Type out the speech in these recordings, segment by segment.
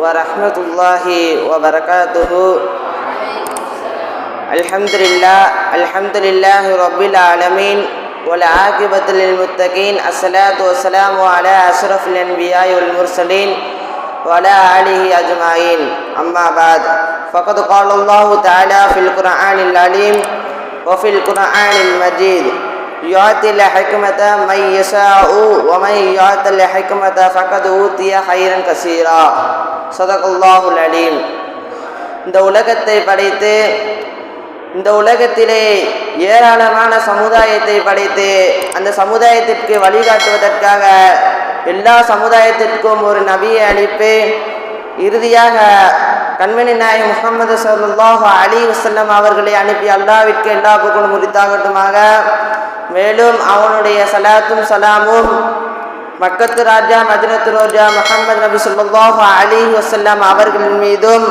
ورحمة الله وبركاته. الحمد لله الحمد لله رب العالمين والعاقبة للمتقين الصلاة والسلام على أشرف الأنبياء والمرسلين وعلى آله أجمعين. أما بعد فقد قال الله تعالى في القرآن العليم وفي القرآن المجيد يعطي الحكمة من يشاء ومن يعطي الحكمة فقد أوتي خيرا كثيرا صدق الله العليم இந்த உலகத்தை படைத்து இந்த உலகத்திலே ஏராளமான சமுதாயத்தை படைத்து அந்த சமுதாயத்திற்கு வழிகாட்டுவதற்காக எல்லா சமுதாயத்திற்கும் ஒரு நபியை அளிப்பு இறுதியாக கண்மணி நாயகம் முகமது சல்லாஹ் அலி வசல்லம் அவர்களை அனுப்பி அல்லாவிற்கு எல்லா புகழும் உரித்தாகட்டுமாக. மேலும் அவனுடைய சலாத்தும் சலாமும் மக்கத்து ராஜா மதினத்து ரோஜா முகமது நபி சொல்லாஹ் அலி வசல்லாம் அவர்களின் மீதும்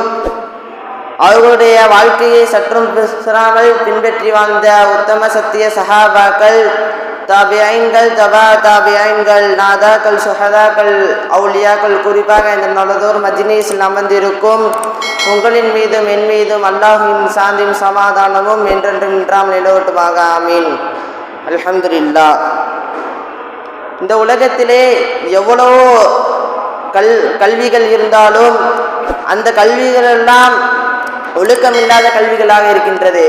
அவர்களுடைய வாழ்க்கையை சற்றும் சிறாமல் பின்பற்றி வாழ்ந்த உத்தம சத்திய சஹாபாக்கள் தாபியாயின்கள் தபா தாபியாயின்கள் நாதாக்கள் சுஹதாக்கள் அவுலியாக்கள் குறிப்பாக இந்த நல்லதோர் மஜ்னீஸில் அமர்ந்திருக்கும் உங்களின் மீதும் என் மீதும் அல்லாஹின் சாந்தியும் சமாதானமும் என்றென்றும் நின்றாம் நிலவட்டுமாக. ஆமீன். அல்ஹம்துலில்லா. இந்த உலகத்திலே எவ்வளவோ கல் கல்விகள் இருந்தாலும் அந்த கல்விகளெல்லாம் ஒழுக்கமில்லாத கல்விகளாக இருக்கின்றது.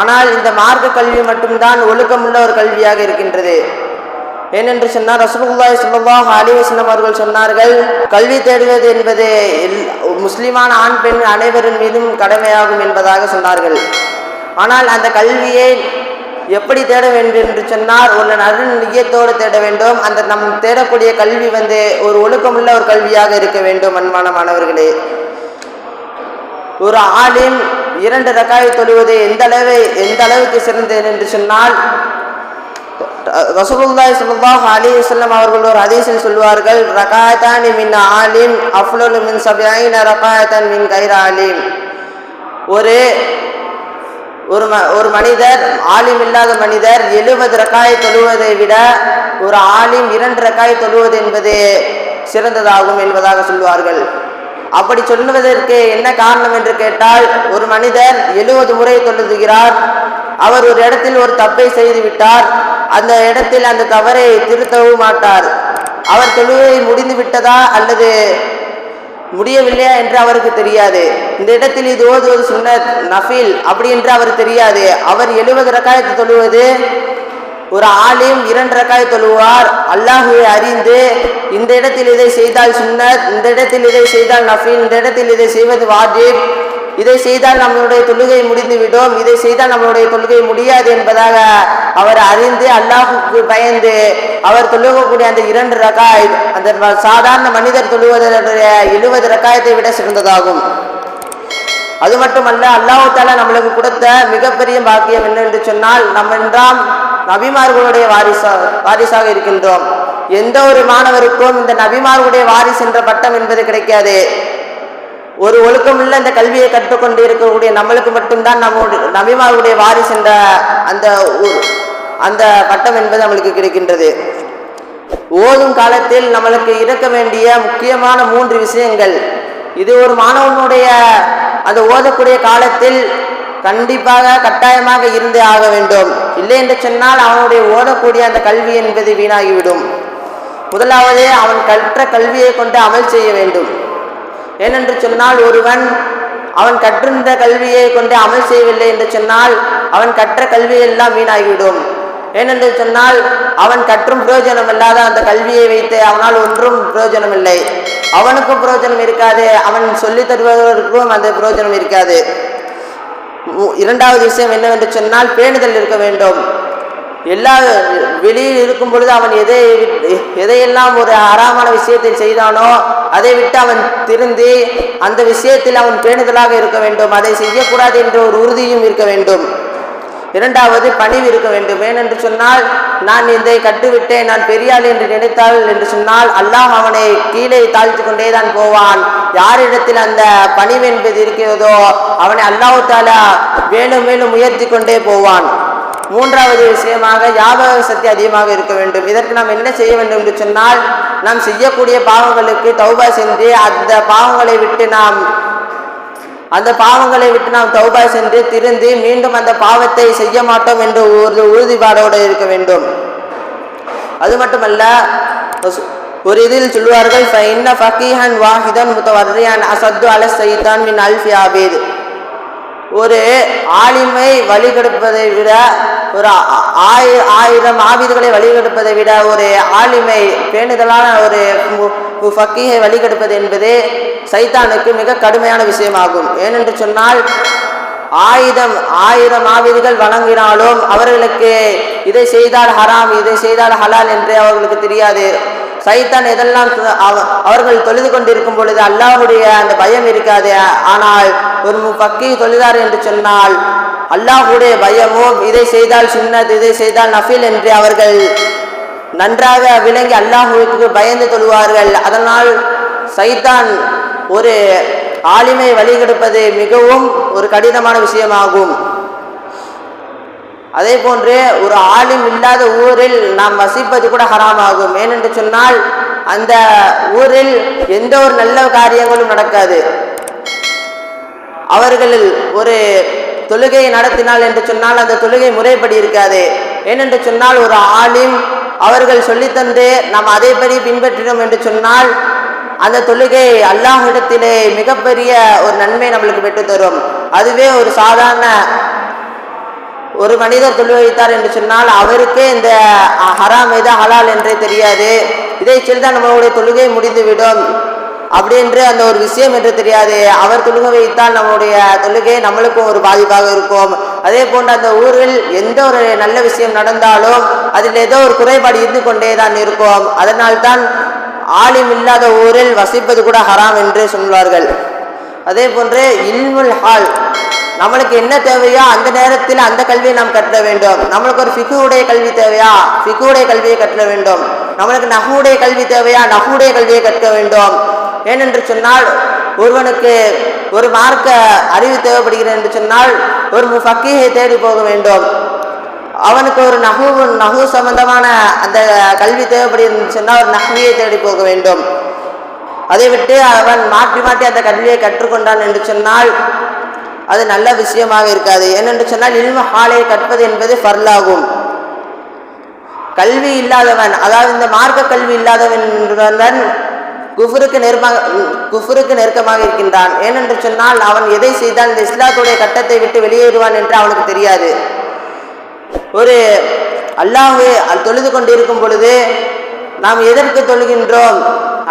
ஆனால் இந்த மார்க்க கல்வி மட்டும்தான் ஒழுக்கமுள்ள ஒரு கல்வியாக இருக்கின்றது. ஏனென்று சொன்னார் ரசூலுல்லாஹி ஸல்லல்லாஹு அலைஹி வஸல்லம் அவர்கள் சொன்னார்கள் கல்வி தேடுவது என்பது முஸ்லிமான ஆண் பெண் அனைவரின் மீதும் கடமையாகும் என்பதாக சொன்னார்கள். ஆனால் அந்த கல்வியை எப்படி தேட வேண்டும் என்று சொன்னால் ஒரு நல்ல நியத்தோடு தேட வேண்டும். அந்த நம் தேடக்கூடிய கல்வி வந்து ஒரு ஒழுக்கமுள்ள ஒரு கல்வியாக இருக்க வேண்டும் அன்பான மாணவர்களே. ஒரு ஆளின் இரண்டு ரக்காயை தொழுவது எந்த அளவு எந்த அளவுக்கு சிறந்தது என்று சொன்னால் ரசூலுல்லாஹி ஸல்லல்லாஹு அலைஹி வஸல்லம் அவர்கள் ஒரு ஹதீஸில் சொல்வார்கள் ரகாயத்தான் மின் ஆலிம் அஃலலு மின் சபைன ரகாயத்தான் மின் கைர ஆலிம். ஒரு ஒரு ம ஒரு மனிதர் ஆலிம் இல்லாத மனிதர் எழுபது ரக்காயை தொழுவதை விட ஒரு ஆலிம் இரண்டு ரக்காயை தொழுவது என்பது சிறந்ததாகும் என்பதாக சொல்வார்கள் அப்படி சொல்லுவதற்கு என்ன காரணம் என்று கேட்டால் ஒரு மனிதர் எழுபது முறை தொழுதுகிறார் அவர் ஒரு இடத்தில் ஒரு தப்பை செய்து விட்டார் அந்த இடத்தில் அந்த தவறை திருத்தவும் மாட்டார். அவர் தொழுகை முடிந்து விட்டதா அல்லது முடியவில்லையா என்று அவருக்கு தெரியாது. இந்த இடத்தில் இது ஓதுவது சுன்னத் நஃபில் அப்படி என்று அவர் தெரியாது. அவர் எழுபது ரக்காயத்தை தொழுவது ஒரு ஆலிம் இரண்டு ரக்காய் தொழுவார். அல்லாஹுவை அறிந்து இந்த இடத்தில் இதை செய்தால் சுன்னத் இந்த இடத்தில் இதை செய்தால் நஃபீன் இந்த இடத்தில் இதை செய்வது வாஜிப். இதை செய்தால் நம்மளுடைய தொழுகை முடிந்துவிடும் இதை செய்தால் நம்மளுடைய தொழுகை முடியாது என்பதாக அவர் அறிந்து அல்லாஹுக்கு பயந்து அவர் தொழுகக்கூடிய அந்த இரண்டு ரக்காய் அந்த சாதாரண மனிதர் தொழுவதனுடைய எழுபது ரக்காயத்தை விட சிறந்ததாகும். அது மட்டுமல்ல அல்லாஹு தாலா நம்மளுக்கு கொடுத்த மிகப்பெரிய பாக்கியம் என்னவென்று சொன்னால் நம்ம என்றாம் நபிமார்களுடைய வாரிசா வாரிசாக இருக்கின்றோம். எந்த ஒரு மாணவருக்கும் இந்த நபிமார்களுடைய வாரிசு என்ற பட்டம் என்பது கிடைக்காது. ஒரு ஒழுக்கமுள்ள இந்த கல்வியை கற்றுக்கொண்டு இருக்கக்கூடிய நம்மளுக்கு மட்டும்தான் நம்முடைய நபிமார்களுடைய வாரிசு என்ற அந்த அந்த பட்டம் என்பது நம்மளுக்கு கிடைக்கின்றது. ஓதும் காலத்தில் நம்மளுக்கு இருக்க வேண்டிய முக்கியமான மூன்று விஷயங்கள். இது ஒரு மாணவனுடைய அந்த ஓதக்கூடிய காலத்தில் கண்டிப்பாக கட்டாயமாக இருந்தே ஆக வேண்டும். இல்லை என்று சொன்னால் அவனுடைய ஓதக்கூடிய அந்த கல்வி என்பது வீணாகிவிடும். முதலாவது அவன் கற்ற கல்வியை கொண்டு அமல் செய்ய வேண்டும். ஏனென்று சொன்னால் ஒருவன் அவன் கற்றிருந்த கல்வியை கொண்டு அமல் செய்யவில்லை என்று சொன்னால் அவன் கற்ற கல்வியெல்லாம் வீணாகிவிடும். ஏனென்று சொன்னால் அவன் கற்றும் பிரயோஜனம் இல்லாத அந்த கல்வியை வைத்து அவனால் ஒன்றும் பிரயோஜனம் இல்லை அவனுக்கும் பிரயோஜனம் இருக்காது. அவன் சொல்லி தருவதற்கும் அந்த பிரயோஜனம் இருக்காது. இரண்டாவது விஷயம் என்னவென்று சொன்னால் பேணுதல் இருக்க வேண்டும். எல்லா வெளியில் இருக்கும் பொழுது அவன் எதை எதையெல்லாம் ஒரு அறாமான விஷயத்தை செய்தானோ அதை விட்டு அவன் திருந்தி அந்த விஷயத்தில் அவன் பேணுதலாக இருக்க வேண்டும். அதை செய்யக்கூடாது என்ற ஒரு உறுதியும் இருக்க வேண்டும். இரண்டாவது பணிவு இருக்க வேண்டும். ஏனென்று சொன்னால் நான் இதை கட்டுவிட்டேன் நான் பெரியாள் என்று நினைத்தாள் என்று சொன்னால் அல்லாஹ் அவனை கீழே தாழ்த்து கொண்டே தான் போவான். யாரிடத்தில் அந்த பணிவு என்பது இருக்கிறதோ அவனை அல்லாஹ் தாலா மேலும் மேலும் உயர்த்தி கொண்டே போவான். மூன்றாவது விஷயமாக ஞாபக சக்தி அதிகமாக இருக்க வேண்டும். இதற்கு நாம் என்ன செய்ய வேண்டும் என்று சொன்னால் நாம் செய்யக்கூடிய பாவங்களுக்கு தௌபா செஞ்சு அந்த பாவங்களை விட்டு நாம் அந்த பாவங்களை விட்டு நாம் தௌபா சென்று திருந்து மீண்டும் அந்த பாவத்தை செய்ய மாட்டோம் என்று ஒரு உறுதிப்பாடோடு இருக்க வேண்டும். அது மட்டுமல்ல ஒரு இதில் சொல்வார்கள் ஃபைன்ன ஃபகீஹன் வாஹிதன் முத்தவர்ரியான் அசத்து அல சைத்தான் மின் அல்ஃபி ஒரு ஆளுமை வழிகெடுப்பதை விட ஒரு ஆ- ஆயிரம் ஆபிதுகளை வழிகெடுப்பதை விட ஒரு ஆளுமை பேணுதலான ஒரு மு- வழிகெடுப்பது என்பது சைத்தானுக்கு மிக கடுமையான விஷயமாகும். ஏனென்று சொன்னால் ஆயுதம் ஆயிரம் ஆவிதிகள் வழங்கினாலும் அவர்களுக்கு இதை செய்தால் ஹராம் இதை செய்தால் ஹலால் என்று அவர்களுக்கு தெரியாது. சைத்தான் எதெல்லாம் அவர்கள் தொழுது கொண்டிருக்கும் பொழுது அல்லாஹுடைய அந்த பயம் இருக்காது. ஆனால் ஒரு பக்கி தொழுதார் என்று சொன்னால் அல்லாஹ்வுடைய பயமும் இதை செய்தால் சுன்னத் இதை செய்தால் நஃபில் என்று அவர்கள் நன்றாக விளங்கி அல்லாஹுவுக்கு பயந்து தொழுவார்கள். அதனால் சைத்தான் ஒரு ஆளுமை வழிகெடுப்பது மிகவும் ஒரு கடினமான விஷயமாகும். அதே போன்று ஒரு ஆளும் இல்லாத ஊரில் நாம் வசிப்பது கூட ஹராமாகும். ஏனென்று சொன்னால் அந்த ஊரில் எந்த ஒரு நல்ல காரியங்களும் நடக்காது. அவர்கள் ஒரு தொழுகையை நடத்தினால் என்று சொன்னால் அந்த தொழுகை முறைப்படி இருக்காது. ஏனென்று சொன்னால் ஒரு ஆளின் அவர்கள் சொல்லித்தந்து நாம் அதைப்படி பின்பற்றினோம் என்று சொன்னால் அந்த தொழுகை அல்லாஹிடத்திலே மிகப்பெரிய ஒரு நன்மை நம்மளுக்கு பெற்று தரும் அதுவே ஒரு சாதாரண ஒரு மனிதர் தொழுவைத்தார் என்று சொன்னால் அவருக்கே இந்த ஹராம் எது ஹலால் என்றே தெரியாது. இதை செய்தால் நம்மளுடைய தொழுகை முடிந்துவிடும். அப்படி என்று அந்த ஒரு விஷயம் என்று தெரியாது. அவர் தொழுக வைத்தால் நம்முடைய தொழுகை நம்மளுக்கும் ஒரு பாதிப்பாக இருக்கும். அதே போன்று அந்த ஊரில் எந்த ஒரு நல்ல விஷயம் நடந்தாலும் அதில் ஏதோ ஒரு குறைபாடு இருந்து கொண்டே தான் இருக்கும். அதனால்தான் ஆலிம் இல்லாத ஊரில் வசிப்பது கூட ஹராம் என்று சொல்வார்கள். அதே போன்று இல்முல் ஹால் நம்மளுக்கு என்ன தேவையோ அந்த நேரத்தில் அந்த கல்வியை நாம் கற்ற வேண்டும். நம்மளுக்கு ஒரு ஃபிகுடைய கல்வி தேவையா? ஃபிகுடைய கல்வியை கற்ற வேண்டும். நம்மளுக்கு நகுடைய கல்வி தேவையா? நகுடைய கல்வியை கற்க வேண்டும். ஏனென்று சொன்னால் ஒருவனுக்கு ஒரு மார்க்க அறிவு தேவைப்படுகிறது என்று சொன்னால் ஒரு ஃபக்கீகை தேடி போக வேண்டும். அவனுக்கு ஒரு நகு நகு சம்பந்தமான அந்த கல்வி தேவைப்படுகிறது சொன்னால் ஒரு நகுவியை தேடி போக வேண்டும். அதை விட்டு அவன் மாற்றி மாற்றி அந்த கல்வியை கற்றுக்கொண்டான் என்று சொன்னால் அது நல்ல விஷயமாக இருக்காது. ஏனென்று சொன்னால் இல்ம ஹாலை கற்பது என்பது ஃபர்லாகும். கல்வி இல்லாதவன் அதாவது இந்த மார்க்க கல்வி இல்லாதவன் குஃபருக்கு நெருமாக குஃபருக்கு நெருக்கமாக இருக்கின்றான். ஏனென்று சொன்னால் அவன் எதை செய்தால் இந்த இஸ்லாத்துடைய கட்டத்தை விட்டு வெளியேறுவான் என்று அவனுக்கு தெரியாது. ஒரு அல்லாஹு தொழுது கொண்டிருக்கும் பொழுது நாம் எதற்கு தொழுகின்றோம்?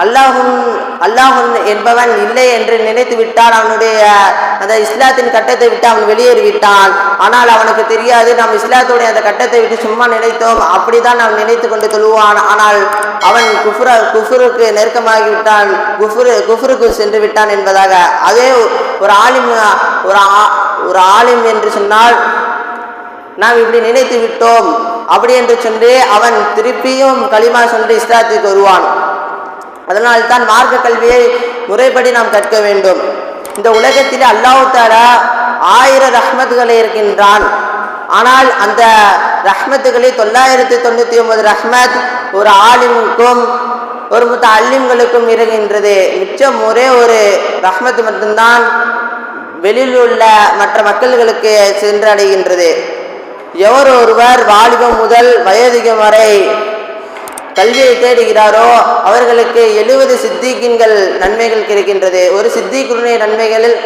அல்லாஹும் அல்லாஹுன் என்பவன் இல்லை என்று நினைத்து விட்டால் அவனுடைய அந்த இஸ்லாத்தின் கட்டத்தை விட்டு அவன் வெளியேறிவிட்டான். ஆனால் அவனுக்கு தெரியாது நாம் இஸ்லாத்துடைய அந்த கட்டத்தை விட்டு சும்மா நினைத்தோம். அப்படிதான் அவன் நினைத்து கொண்டு தொழுவான். ஆனால் அவன் குஃபுர குஃபுருக்கு நெருக்கமாகிவிட்டான். குஃபுரு குஃபுருக்கு சென்று விட்டான் என்பதாக. அதே ஒரு ஆலிம் ஒரு ஆ- ஒரு ஆலிம் என்று சொன்னால் நாம் இப்படி நினைத்து விட்டோம். அப்படி என்று சொல்லி அவன் திருப்பியும் களிமா சொல்லி இஸ்லாத்துக்கு வருவான். அதனால் தான் மார்க்க கல்வியை முறைப்படி நாம் கற்க வேண்டும். இந்த உலகத்திலே அல்லாஹாரா ஆயிரம் ரஹ்மத்துகளை இருக்கின்றான். ஆனால் அந்த ரஹ்மத்துகளை தொள்ளாயிரத்தி தொண்ணூற்றி ஒன்பது ரஹ்மத் ஒரு ஆலிமுக்கும் ஒரு மொத்த அல்லிம்களுக்கும் இருக்கின்றது. மிச்சம் ஒரே ஒரு ரஹ்மத் மட்டும்தான் வெளியில் உள்ள மற்ற மக்கள்களுக்கு சென்றடைகின்றது. எவர் ஒருவர் வாலிபம் முதல் வயோதிகம் வரை கல்வியை தேடுகிறாரோ அவர்களுக்கு எழுபது சித்திகின்கள் நன்மைகள் கிடைக்கின்றது. ஒரு சித்திக்குடைய நன்மைகளில்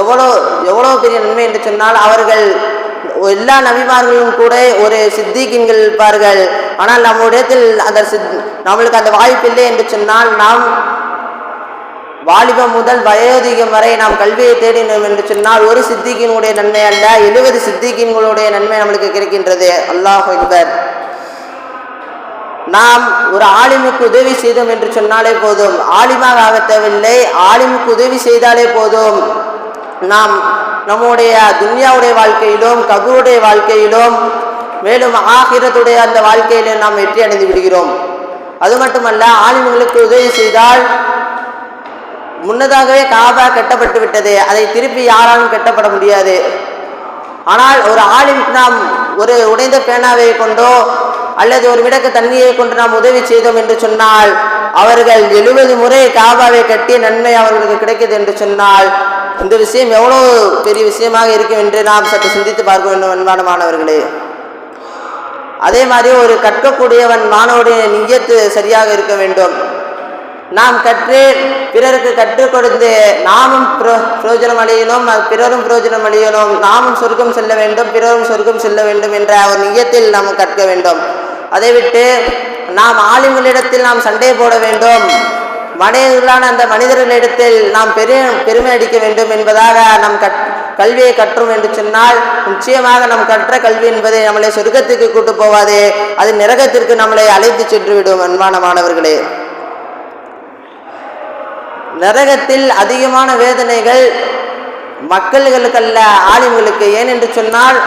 எவ்வளோ எவ்வளோ பெரிய நன்மை என்று சொன்னால் அவர்கள் எல்லா நபிமார்களும் கூட ஒரு சித்திகின்கள் இருப்பார்கள். ஆனால் நம்முடையத்தில் அந்த சித் நம்மளுக்கு அந்த வாய்ப்பில்லை என்று சொன்னால் நாம் வாலிபம் முதல் வயோதிகம் வரை நாம் கல்வியை தேடினோம் என்று சொன்னால் ஒரு சித்திகினுடைய நன்மை அல்ல எழுபது சித்திகின்களுடைய நன்மை நம்மளுக்கு கிடைக்கின்றது. அல்லாஹ் அக்பர். நாம் ஒரு ஆலிமுக்கு உதவி செய்தோம் என்று சொன்னாலே போதும். ஆலிமாக ஆக தேவையில்லை. ஆலிமுக்கு உதவி செய்தாலே போதும். நாம் நம்முடைய துன்யாவுடைய வாழ்க்கையிலும் கபூருடைய வாழ்க்கையிலும் மேலும் ஆகிரத்துடைய அந்த வாழ்க்கையிலும் நாம் வெற்றி அடைந்து விடுகிறோம். அது மட்டுமல்ல ஆலிம்களுக்கு உதவி செய்தால் முன்னதாகவே காபா கட்டப்பட்டு விட்டது. அதை திருப்பி யாராலும் கட்டப்பட முடியாது. ஆனால் ஒரு ஆளின் நாம் ஒரு உடைந்த பேனாவை கொண்டோ அல்லது ஒரு விடக்கு தண்ணியை கொண்டு நாம் உதவி செய்தோம் என்று சொன்னால் அவர்கள் எழுபது முறை காபாவை கட்டிய நன்மை அவர்களுக்கு கிடைக்கிறது என்று சொன்னால் இந்த விஷயம் எவ்வளவு பெரிய விஷயமாக இருக்கும் என்று நாம் சற்று சிந்தித்து பார்க்க வேண்டும் அன்பான மாணவர்களே அதே மாதிரி ஒரு கற்கக்கூடியவன் மாணவருடைய நியத்து சரியாக இருக்க வேண்டும். நாம் கற்று பிறருக்கு கற்றுக் கொடுத்து நாமும் புரோஜனம் அடையணும் பிறரும் புரோஜனம் அடையணும். நாமும் சொர்க்கம் செல்ல வேண்டும் பிறரும் சொர்க்கம் செல்ல வேண்டும் என்ற ஒரு நியத்தில் நாம் கற்க வேண்டும். அதை விட்டு நாம் ஆளுங்களிடத்தில் நாம் சண்டை போட வேண்டும். மனிதர்களான அந்த மனிதர்களிடத்தில் நாம் பெரிய பெருமை அடிக்க வேண்டும் என்பதாக நாம் கற் கல்வியை கற்றோம் என்று சொன்னால் நிச்சயமாக நாம் கற்ற கல்வி என்பதை நம்மளை சொர்க்கத்துக்கு கூட்டு போவாதே அது நரகத்திற்கு நம்மளை அழைத்து சென்று விடும் அன்பான மாணவர்களே. நரகத்தில் அதிகமான வேதனைகள் மக்கள்களுக்கல்ல ஆலிம்களுக்கு. என்று சொன்னால்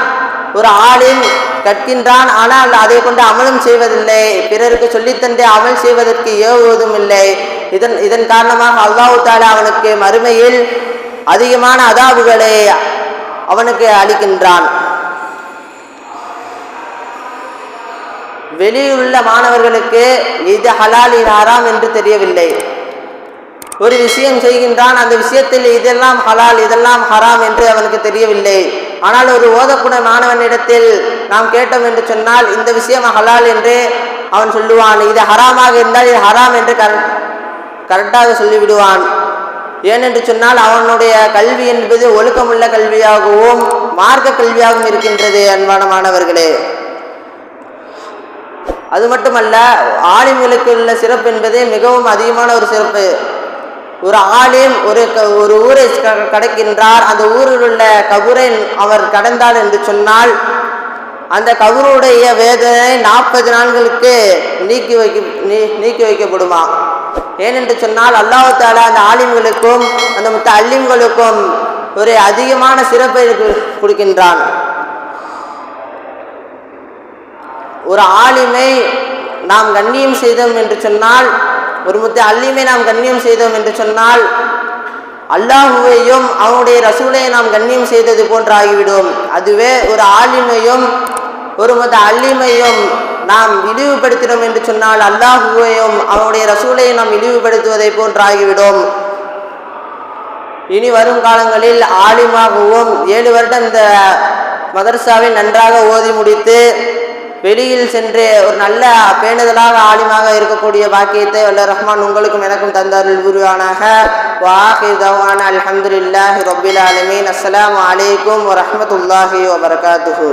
ஒரு ஆளின் கற்கின்றான் ஆனால் அதை கொண்டு அமலும் செய்வதில்லை. பிறருக்கு சொல்லித்தந்தே அமல் செய்வதற்கு ஏவுவதும் இல்லை. இதன் இதன் காரணமாக அல்லாஹு தாலா அவனுக்கு மறுமையில் அதிகமான அதாவுகளை அவனுக்கு அளிக்கின்றான். வெளியுள்ள மாணவர்களுக்கு இது ஹலால் இது ஹராம் என்று தெரியவில்லை. ஒரு விஷயம் செய்கின்றான் அந்த விஷயத்தில் இதெல்லாம் ஹலால் இதெல்லாம் ஹராம் என்று அவனுக்கு தெரியவில்லை. ஆனால் ஒரு ஓதக்கூடிய மாணவனிடத்தில் நாம் கேட்டோம் என்று சொன்னால் இந்த விஷயம் ஹலால் என்று அவன் சொல்லுவான். இது ஹராமாக இருந்தால் இது ஹராம் என்று கர- கரெக்டாக சொல்லிவிடுவான். ஏனென்று சொன்னால் அவனுடைய கல்வி என்பது ஒழுக்கமுள்ள கல்வியாகவும் மார்க்க கல்வியாகவும் இருக்கின்றது அன்பான மாணவர்களே. அது மட்டுமல்ல ஆலிம்களுக்கு உள்ள சிறப்பு என்பது மிகவும் அதிகமான ஒரு சிறப்பு. ஒரு ஆலிம் ஒரு க- ஒரு ஊரை க- கடக்கின்றார். அந்த ஊரில் உள்ள கபூரை அவர் கடந்தார் என்று சொன்னால் அந்த கபருடைய வேதனை நாற்பது நாள்களுக்கு நீக்கி வைக்க நீ- நீக்கி வைக்கப்படுமா? ஏனென்று சொன்னால் அல்லாஹால அந்த ஆலிம்களுக்கும் அந்த மொத்த அல்லிம்களுக்கும் ஒரு அதிகமான சிறப்பை கொடுக்கின்றான். ஒரு ஆலிமை நாம் கண்ணியம் செய்தோம் என்று சொன்னால் ஒரு முத்த அல்லிமை நாம் கண்ணியம் செய்தோம் என்று சொன்னால் அல்லாஹுவையும் அவனுடைய ரசூலை நாம் கண்ணியம் செய்தது போன்று ஆகிவிடும் அதுவே ஒரு ஆலிமையும் ஒரு மத அல்லிமையும் நாம் இழிவுபடுத்தினோம் என்று சொன்னால் அல்லாஹுவையும் அவனுடைய ரசூலையும் நாம் இழிவுபடுத்துவதை போன்று ஆகிவிடும் இனி வரும் காலங்களில் ஆலிமாகவும் ஏழு வருடம் இந்த மதர்சாவை நன்றாக ஓதி முடித்து வெளியில் சென்று ஒரு நல்ல பேணுதலாக ஆலிமாக இருக்கக்கூடிய பாக்கியத்தை வல்ல ரஹ்மான் உங்களுக்கும் எனக்கும் தந்தாரில் உருவானாக வாஹி தவான அல்ஹம்துலில்லாஹி ரபில் ஆலமீன். அஸ்லாம் அலைக்கும் வரமத்துல்லாஹி வபரகாத்துஹு